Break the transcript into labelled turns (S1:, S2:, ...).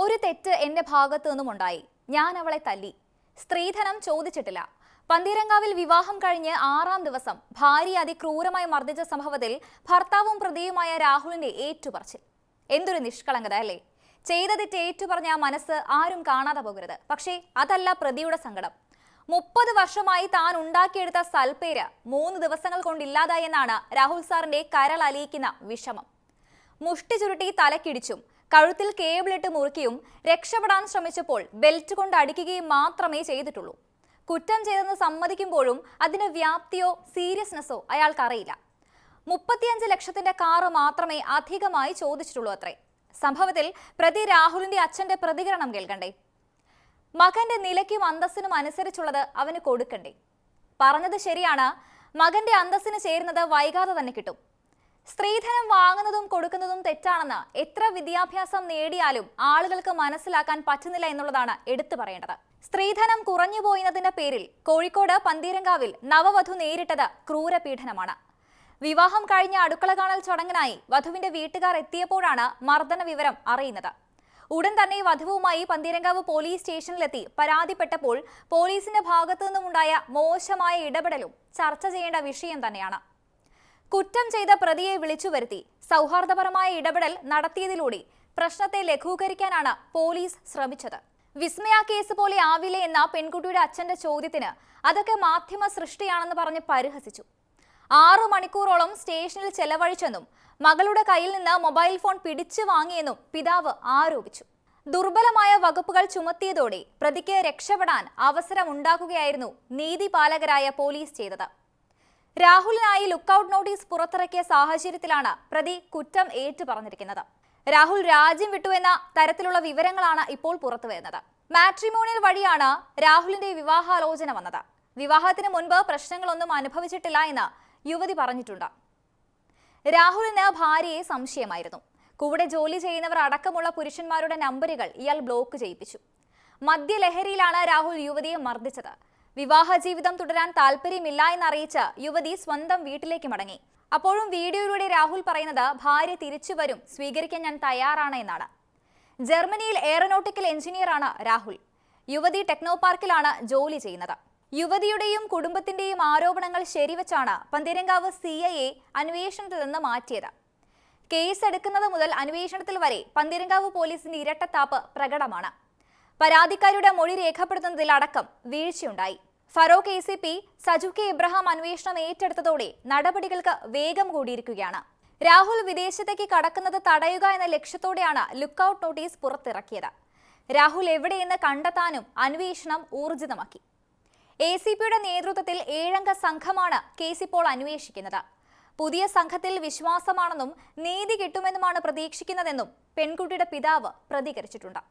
S1: ഒരു തെറ്റ് എന്റെ ഭാഗത്തു നിന്നും ഉണ്ടായി. ഞാൻ അവളെ തല്ലി. സ്ത്രീധനം ചോദിച്ചിട്ടില്ല. പന്തീരങ്കാവിൽ വിവാഹം കഴിഞ്ഞ് ആറാം ദിവസം ഭാര്യ അതിക്രൂരമായി മർദ്ദിച്ച സംഭവത്തിൽ ഭർത്താവും പ്രതിയുമായ രാഹുലിന്റെ ഏറ്റുപറച്ചിൽ. എന്തൊരു നിഷ്കളങ്കത അല്ലേ? ചെയ്തതിറ്റ് ഏറ്റുപറഞ്ഞ മനസ്സ് ആരും കാണാതെ പോകരുത്. പക്ഷേ അതല്ല പ്രതിയുടെ സങ്കടം. മുപ്പത് വർഷമായി താൻ ഉണ്ടാക്കിയെടുത്ത സൽപ്പേര് മൂന്ന് ദിവസങ്ങൾ കൊണ്ടില്ലാതായി എന്നാണ് രാഹുൽ സാറിന്റെ കരൾ അലിയിക്കുന്ന വിഷമം. മുഷ്ടി ചുരുട്ടി തലക്കിടിച്ചും കഴുത്തിൽ കേബിളിട്ട് മുറുക്കിയും രക്ഷപ്പെടാൻ ശ്രമിച്ചപ്പോൾ ബെൽറ്റ് കൊണ്ട് അടിക്കുകയും മാത്രമേ ചെയ്തിട്ടുള്ളൂ. കുറ്റം ചെയ്തെന്ന് സമ്മതിക്കുമ്പോഴും അതിന്റെ വ്യാപ്തിയോ സീരിയസ്നെസ്സോ അയാൾക്കറിയില്ല. മുപ്പത്തിയഞ്ച് ലക്ഷത്തിന്റെ കാറ് മാത്രമേ അധികമായി ചോദിച്ചിട്ടുള്ളൂ അത്രേ. സംഭവത്തിൽ പ്രതി രാഹുലിന്റെ അച്ഛന്റെ പ്രതികരണം കേൾക്കണ്ടേ? മകന്റെ നിലയ്ക്കും അന്തസ്സിനും അനുസരിച്ചുള്ളത് അവന് കൊടുക്കണ്ടേ? പറഞ്ഞത് ശരിയാണ്. മകന്റെ അന്തസ്സിന് ചേരുന്നത് വൈകാതെ തന്നെ കിട്ടും. സ്ത്രീധനം വാങ്ങുന്നതും കൊടുക്കുന്നതും തെറ്റാണെന്ന് എത്ര വിദ്യാഭ്യാസം നേടിയാലും ആളുകൾക്ക് മനസ്സിലാക്കാൻ പറ്റുന്നില്ല എന്നുള്ളതാണ് എടുത്തു പറയേണ്ടത്. സ്ത്രീധനം കുറഞ്ഞുപോയതിന്റെ പേരിൽ കോഴിക്കോട് പന്തീരങ്കാവിൽ നവവധു നേരിട്ടത് ക്രൂരപീഡനമാണ്. വിവാഹം കഴിഞ്ഞ അടുക്കള കാണൽ ചടങ്ങിനായി വധുവിന്റെ വീട്ടുകാർ എത്തിയപ്പോഴാണ് മർദ്ദന വിവരം അറിയുന്നത്. ഉടൻ തന്നെ വധുവുമായി പന്തീരങ്കാവ് പോലീസ് സ്റ്റേഷനിലെത്തി പരാതിപ്പെട്ടപ്പോൾ പോലീസിന്റെ ഭാഗത്തു നിന്നുമുണ്ടായ മോശമായ ഇടപെടലും ചർച്ച ചെയ്യേണ്ട വിഷയം തന്നെയാണ്. കുറ്റം ചെയ്ത പ്രതിയെ വിളിച്ചു വരുത്തി. സൗഹാർദ്ദപരമായ ഇടപെടൽ നടത്തിയതിലൂടെ പ്രശ്നത്തെ ലഘൂകരിക്കാനാണ് പോലീസ് ശ്രമിച്ചത്. വിസ്മയ കേസ് പോലെ ആവില്ലേ എന്ന പെൺകുട്ടിയുടെ അച്ഛന്റെ ചോദ്യത്തിന് അതൊക്കെ മാധ്യമ സൃഷ്ടിയാണെന്ന് പറഞ്ഞ് പരിഹസിച്ചു. ആറു മണിക്കൂറോളം സ്റ്റേഷനിൽ ചെലവഴിച്ചെന്നും മകളുടെ കയ്യിൽ നിന്ന് മൊബൈൽ ഫോൺ പിടിച്ചു വാങ്ങിയെന്നും പിതാവ് ആരോപിച്ചു. ദുർബലമായ വകുപ്പുകൾ ചുമത്തിയതോടെ പ്രതിക്ക് രക്ഷപ്പെടാൻ അവസരമുണ്ടാക്കുകയായിരുന്നു നീതിപാലകരായ പോലീസ് ചെയ്തത്. രാഹുലിനായി ലുക്കൌട്ട് നോട്ടീസ് പുറത്തിറക്കിയ സാഹചര്യത്തിലാണ് പ്രതി കുറ്റം ഏറ്റു പറഞ്ഞിരിക്കുന്നത് രാഹുൽ രാജ്യം വിട്ടുവെന്ന തരത്തിലുള്ള വിവരങ്ങളാണ് ഇപ്പോൾ പുറത്തുവരുന്നത് മാട്രിമോണിയൽ വഴിയാണ് രാഹുലിന്റെ വിവാഹാലോചന വന്നത്. വിവാഹത്തിന് മുൻപ് പ്രശ്നങ്ങളൊന്നും അനുഭവിച്ചിട്ടില്ല എന്ന് യുവതി പറഞ്ഞിട്ടുണ്ട്. രാഹുലിന് ഭാര്യയെ സംശയമായിരുന്നു. കൂടെ ജോലി ചെയ്യുന്നവർ അടക്കമുള്ള പുരുഷന്മാരുടെ നമ്പറുകൾ ഇയാൾ ബ്ലോക്ക് ചെയ്യിപ്പിച്ചു. മദ്യലഹരിയിലാണ് രാഹുൽ യുവതിയെ മർദ്ദിച്ചത്. വിവാഹ ജീവിതം തുടരാൻ താല്പര്യമില്ല എന്നറിയിച്ച് യുവതി സ്വന്തം വീട്ടിലേക്ക് മടങ്ങി. അപ്പോഴും വീഡിയോയിലൂടെ രാഹുൽ പറയുന്നത് ഭാര്യ തിരിച്ചു വരും സ്വീകരിക്കാൻ ഞാൻ തയ്യാറാണ് എന്നാണ്. ജർമ്മനിയിൽ എയറോനോട്ടിക്കൽ എഞ്ചിനീയറാണ് രാഹുൽ. യുവതി ടെക്നോ പാർക്കിലാണ് ജോലി ചെയ്യുന്നത്. യുവതിയുടെയും കുടുംബത്തിന്റെയും ആരോപണങ്ങൾ ശരിവച്ചാണ് പന്തീരങ്കാവ് സി ഐ എ അന്വേഷണത്തിൽ നിന്ന് മാറ്റിയത്. കേസ് എടുക്കുന്നത് മുതൽ അന്വേഷണത്തിൽ വരെ പന്തീരങ്കാവ് പോലീസിന്റെ ഇരട്ടത്താപ്പ് പ്രകടമാണ്. പരാതിക്കാരുടെ മൊഴി രേഖപ്പെടുത്തുന്നതിലടക്കം വീഴ്ചയുണ്ടായി. Feroke A C P Saju K Ibrahim അന്വേഷണം ഏറ്റെടുത്തതോടെ നടപടികൾക്ക് വേഗം കൂടിയിരിക്കുകയാണ്. രാഹുൽ വിദേശത്തേക്ക് കടക്കുന്നത് തടയുക എന്ന ലക്ഷ്യത്തോടെയാണ് ലുക്കൌട്ട് നോട്ടീസ് പുറത്തിറക്കിയത്. രാഹുൽ എവിടെയെന്ന് കണ്ടെത്താനും അന്വേഷണം ഊർജിതമാക്കി. എ സി പിയുടെ നേതൃത്വത്തിൽ ഏഴംഗ സംഘമാണ് കേസ് ഇപ്പോൾ അന്വേഷിക്കുന്നത്. പുതിയ സംഘത്തിൽ വിശ്വാസമാണെന്നും നീതി കിട്ടുമെന്നുമാണ് പ്രതീക്ഷിക്കുന്നതെന്നും പെൺകുട്ടിയുടെ പിതാവ് പ്രതികരിച്ചിട്ടുണ്ട്.